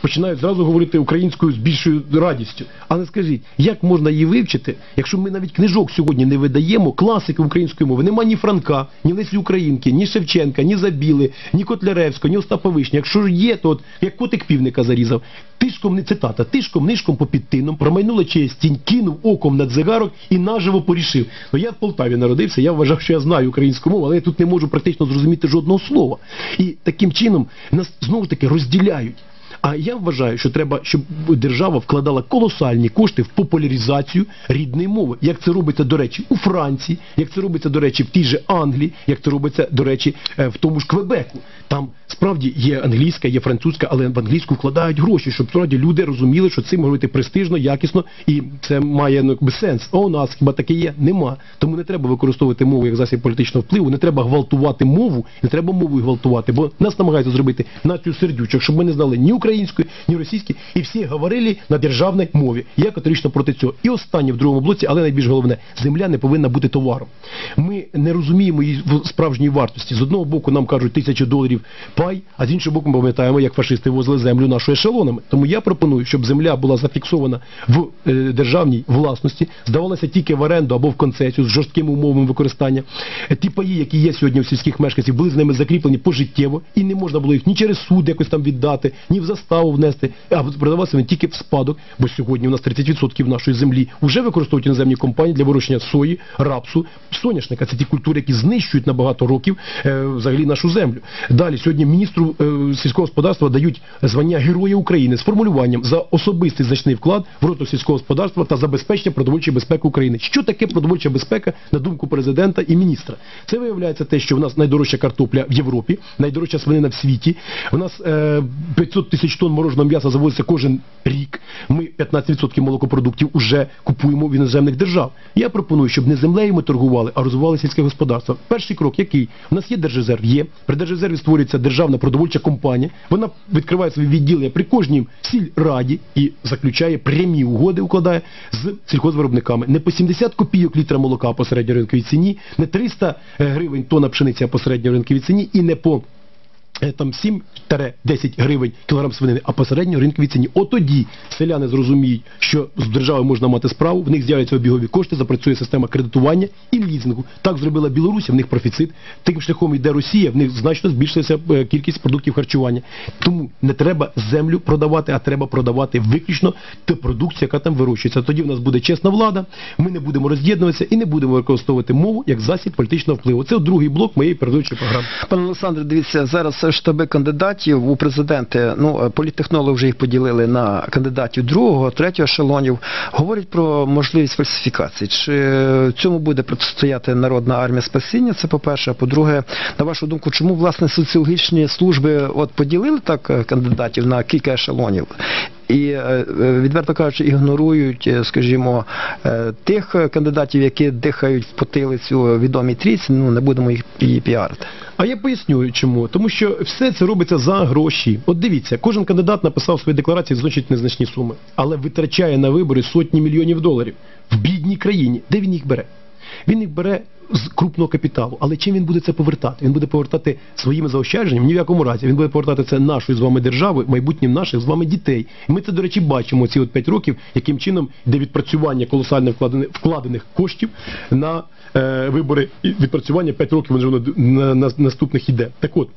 починають зразу говорити українською з більшою радістю. Але скажіть, як можна її вивчити, якщо ми навіть книжок сьогодні не видаємо, класики української мови, нема ні Франка, ні Лесі Українки, ні Шевченка, ні Забіли, ні Котляревського, ні Остапа Вишня. Якщо ж є, то от як котик півника зарізав. Тишком не цитата, тишком нишком по підтином, промайнула через тінь, кинув оком на дзигарок і наживо порішив. Ну я в Полтаві народився, я вважав, що я знаю українську мову, але я тут не можу практично зрозуміти жодного слова. І таким чином нас знову ж таки розділяють. А я вважаю, що треба, щоб держава вкладала колосальні кошти в популяризацію рідної мови. Як це робиться, до речі, у Франції, як це робиться, до речі, в тій же Англії, як це робиться, до речі, е, в тому ж Квебеку. Там справді є англійська, є французька, але в англійську вкладають гроші, щоб справді люди розуміли, що цим робити престижно, якісно, і це має ну, сенс. А у нас хіба таке є? Нема. Тому не треба використовувати мову як засіб політичного впливу, не треба гвалтувати мову, не треба мовою гвалтувати, бо нас намагаються зробити націю сердючок, щоб ми не знали ні української, ні російської, і всі говорили на державній мові. Я категорично проти цього. І останнє в другому блоці, але найбільш головне, земля не повинна бути товаром. Ми не розуміємо її справжньої вартості. З одного боку нам кажуть тисячу доларів пай, а з іншого боку ми пам'ятаємо, як фашисти возили землю нашу ешелонами. Тому я пропоную, щоб земля була зафіксована в е, державній власності, здавалася тільки в оренду або в концесію з жорсткими умовами використання. Е, Ті паї, які є сьогодні у сільських мешканців, були з ними закріплені пожиттєво, і не можна було їх ні через суд якось там віддати, ні в заставу внести, а продавався він тільки в спадок, бо сьогодні у нас 30% нашої землі вже використовують іноземні компанії для вирощення сої, рапсу, соняшника. Це ті культури, які знищують на багато років е, взагалі нашу землю. Далі сьогодні міністру е, сільського господарства дають звання Героя України з формулюванням за особистий значний вклад в розвиток сільського господарства та забезпечення продовольчої безпеки України. Що таке продовольча безпека на думку президента і міністра? Це виявляється те, що в нас найдорожча картопля в Європі, найдорожча свинина в світі. У нас е, 500 тисяч тонн мороженого м'яса завозиться кожен рік. Ми 15% молокопродуктів уже купуємо в іноземних держав. Я пропоную, щоб не землею ми торгували, а розвивали сільське господарство. Перший крок який? У нас є держрезерв, є. При держрезерві створюється державна продовольча компанія. Вона відкриває свої відділення при кожній сільраді і заключає прямі угоди, укладає з сільхозвиробниками. Не по 70 копійок літра молока по середньоринковій ціні, не 300 гривень тонна пшениці по середньоринковій ціні і не по е, там 7-10 гривень кілограм свинини, а по середньо ринковій ціні. От тоді селяни зрозуміють, що з державою можна мати справу, в них з'являться обігові кошти, запрацює система кредитування і лізингу. Так зробила Білорусі, в них профіцит. Тим шляхом йде Росія, в них значно збільшилася е, кількість продуктів харчування. Тому не треба землю продавати, а треба продавати виключно ту продукцію, яка там вирощується. Тоді в нас буде чесна влада, ми не будемо роз'єднуватися і не будемо використовувати мову як засіб політичного впливу. Це другий блок моєї передвичої програми. Пане Олександре, дивіться, зараз штаби кандидатів у президенти, ну, е, політтехнологи вже їх поділили на кандидатів другого, третього ешелонів. Говорять про можливість фальсифікації. Чи цьому буде протистояти Народна армія спасіння? Це по-перше. А по-друге, на вашу думку, чому власне соціологічні служби от поділили так е, кандидатів на кілька ешелонів? І е, е, відверто кажучи, ігнорують, е, скажімо, тих кандидатів, які дихають в потилицю відомій трійці, ну не будемо їх її піарити. А я поясню чому. Тому що все це робиться за гроші. От дивіться, кожен кандидат написав в своїй декларації значить незначні суми, але витрачає на вибори сотні мільйонів доларів в бідній країні. Де він їх бере? Він їх бере з крупного капіталу. Але чим він буде це повертати? Він буде повертати своїми заощадженнями, ні в якому разі. Він буде повертати це нашою з вами державою, майбутнім наших з вами дітей. І ми це, до речі, бачимо ці от 5 років, яким чином йде відпрацювання колосально вкладених, коштів на е, вибори і відпрацювання 5 років вже на, на, на наступних іде. Так от.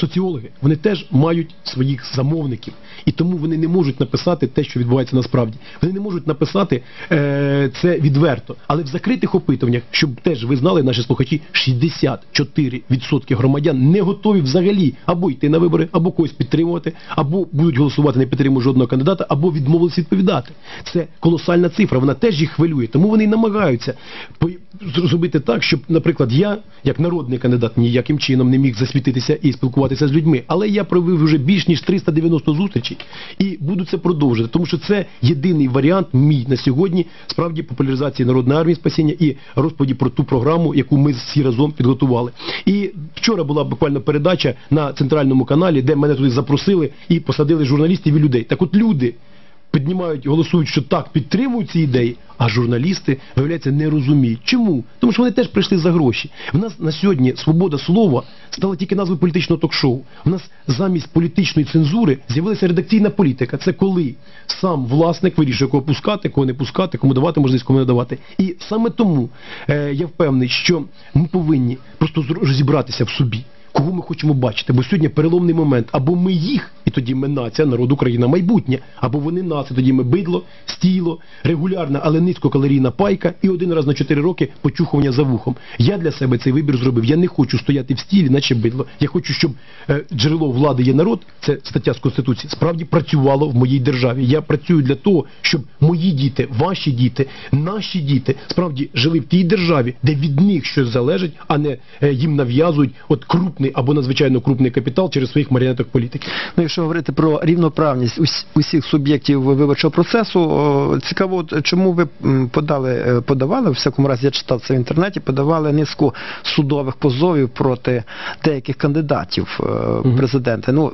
Соціологи вони теж мають своїх замовників, і тому вони не можуть написати те, що відбувається насправді. Вони не можуть написати е, це відверто. Але в закритих опитуваннях, щоб теж ви знали, наші слухачі, 64% громадян не готові взагалі або йти на вибори, або когось підтримувати, або будуть голосувати не підтримують жодного кандидата, або відмовилися відповідати. Це колосальна цифра. Вона теж їх хвилює. Тому вони намагаються зробити так, щоб, наприклад, я, як народний кандидат, ніяким чином не міг засвітитися і спілкуватися з людьми. Але я провів вже більш ніж 390 зустрічей і буду це продовжити, тому що це єдиний варіант мій на сьогодні справді популяризації народної армії спасіння і розповіді про ту програму, яку ми всі разом підготували. І вчора була буквально передача на центральному каналі, де мене туди запросили і посадили журналістів і людей. Так от люди піднімають, голосують, що так підтримують ці ідеї, а журналісти, виявляється, не розуміють. Чому? Тому що вони теж прийшли за гроші. В нас на сьогодні свобода слова стала тільки назвою політичного ток-шоу. У нас замість політичної цензури з'явилася редакційна політика. Це коли сам власник вирішує, кого пускати, кого не пускати, кому давати можливість, кому не давати. І саме тому е, я впевнений, що ми повинні просто розібратися в собі. Кого ми хочемо бачити? Бо сьогодні переломний момент. Або ми їх, і тоді ми нація, народ Україна майбутнє, або вони нас, і тоді ми бидло, стіло, регулярна, але низькокалорійна пайка і один раз на 4 роки почухування за вухом. Я для себе цей вибір зробив. Я не хочу стояти в стілі, наче бидло. Я хочу, щоб е, джерело влади є народ, це стаття з Конституції, справді працювало в моїй державі. Я працюю для того, щоб мої діти, ваші діти, наші діти справді жили в тій державі, де від них щось залежить, а не е, їм нав'язують от крупний або надзвичайно крупний капітал через своїх маріонеток політиків. Ну, якщо говорити про рівноправність ус- усіх суб'єктів виборчого процесу, о, цікаво, чому ви подали, е, подавали, в всякому разі я читав це в інтернеті, подавали низку судових позовів проти деяких кандидатів е, в президенти. Ну,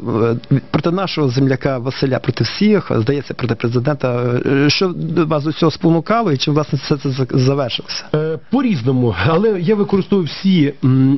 е, проти нашого земляка Василя, проти всіх, здається, проти президента. Що вас до цього спонукало і чим власне все це завершилося? Е, По-різному, але я використовую всі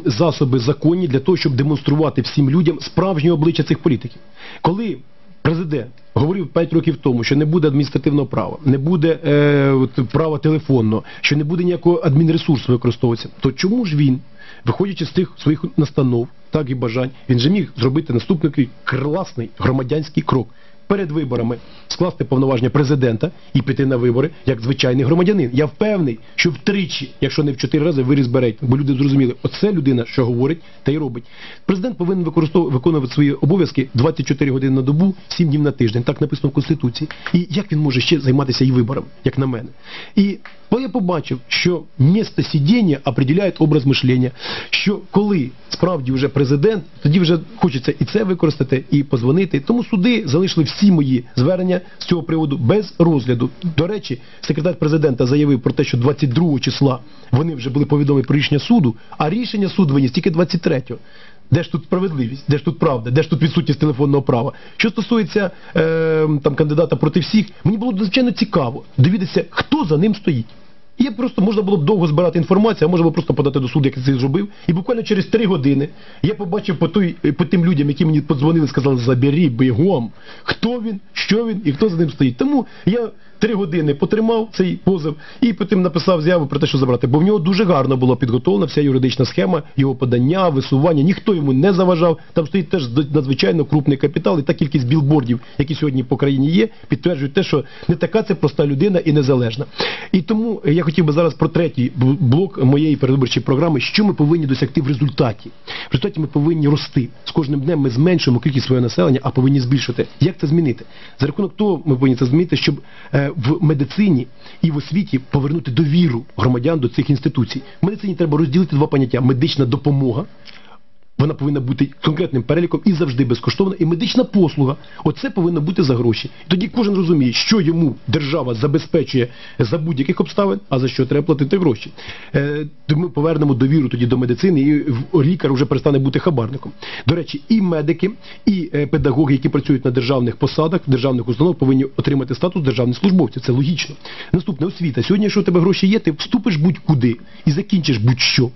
засоби законні для того, щоб демонструвати всім людям справжнє обличчя цих політиків. Коли президент говорив 5 років тому, що не буде адміністративного права, не буде е, права телефонного, що не буде ніякого адмінресурсу використовуватися, то чому ж він, виходячи з тих своїх настанов, так і бажань, він же міг зробити наступний класний громадянський крок перед виборами скласти повноваження президента і піти на вибори як звичайний громадянин. Я впевнений, що втричі, якщо не в чотири рази, виріс би бо люди зрозуміли, оце людина, що говорить, та й робить. Президент повинен виконувати свої обов'язки 24 години на добу, 7 днів на тиждень. Так написано в Конституції. І як він може ще займатися і виборами, як на мене? І я побачив, що місце сидіння определяє образ мишлення, що коли справді вже президент, тоді вже хочеться і це використати, і позвонити. Тому суди залишили всі мої звернення з цього приводу без розгляду. До речі, секретар президента заявив про те, що 22 числа вони вже були повідомлені про рішення суду, а рішення суду виніс тільки 23-го. Де ж тут справедливість, де ж тут правда, де ж тут відсутність телефонного права? Що стосується е, там кандидата проти всіх, мені було надзвичайно цікаво довідатися, хто за ним стоїть. І просто можна було б довго збирати інформацію, а можна було просто подати до суду, як я це зробив. І буквально через три години я побачив по той по тим людям, які мені подзвонили, сказали, забері бігом, хто він, що він і хто за ним стоїть. Тому я три години потримав цей позов і потім написав заяву про те, що забрати. Бо в нього дуже гарно була підготовлена вся юридична схема, його подання, висування. Ніхто йому не заважав. Там стоїть теж надзвичайно крупний капітал, і та кількість білбордів, які сьогодні по країні є, підтверджують те, що не така це проста людина і незалежна. І тому я хотів би зараз про третій блок моєї передвиборчої програми, що ми повинні досягти в результаті. В результаті ми повинні рости. З кожним днем ми зменшуємо кількість свого населення, а повинні збільшити. Як це змінити? За рахунок того, ми повинні це змінити, щоб е, в медицині і в освіті повернути довіру громадян до цих інституцій. В медицині треба розділити два поняття: медична допомога. Вона повинна бути конкретним переліком і завжди безкоштовна. І медична послуга. Оце повинно бути за гроші. Тоді кожен розуміє, що йому держава забезпечує за будь-яких обставин, а за що треба платити гроші. Е, ми повернемо довіру тоді до медицини, і лікар вже перестане бути хабарником. До речі, і медики, і е, педагоги, які працюють на державних посадах, державних установах, повинні отримати статус державних службовців. Це логічно. Наступне освіта. Сьогодні, якщо у тебе гроші є, ти вступиш будь-куди і закінчиш будь-що.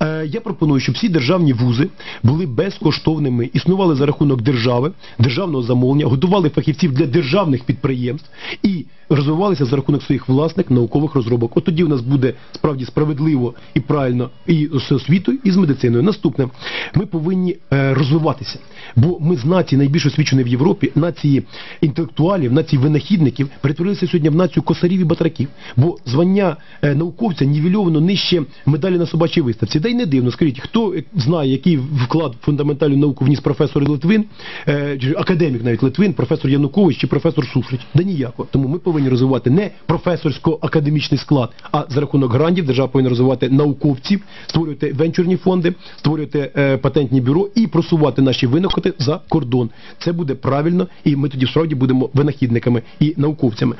Е, я пропоную, щоб всі державні вузи були безкоштовними, існували за рахунок держави, державного замовлення, готували фахівців для державних підприємств і розвивалися за рахунок своїх власних наукових розробок. От тоді у нас буде справді справедливо і правильно і з освітою, і з медициною. Наступне, ми повинні е, розвиватися, бо ми з нації найбільш освіченої в Європі, нації інтелектуалів, нації винахідників, перетворилися сьогодні в націю косарів і батраків. Бо звання е, науковця нівельовано нижче медалі на собачій виставці. Да й не дивно. Скажіть, хто е, знає, який вклад в фундаментальну науку вніс професор Литвин, е, академік навіть Литвин, професор Янукович чи професор Шуфрич? Да ніяко. Тому ми повинні розвивати не професорсько-академічний склад, а за рахунок грантів держава повинна розвивати науковців, створювати венчурні фонди, створювати е, патентні бюро і просувати наші винаходи за кордон. Це буде правильно, і ми тоді справді будемо винахідниками і науковцями.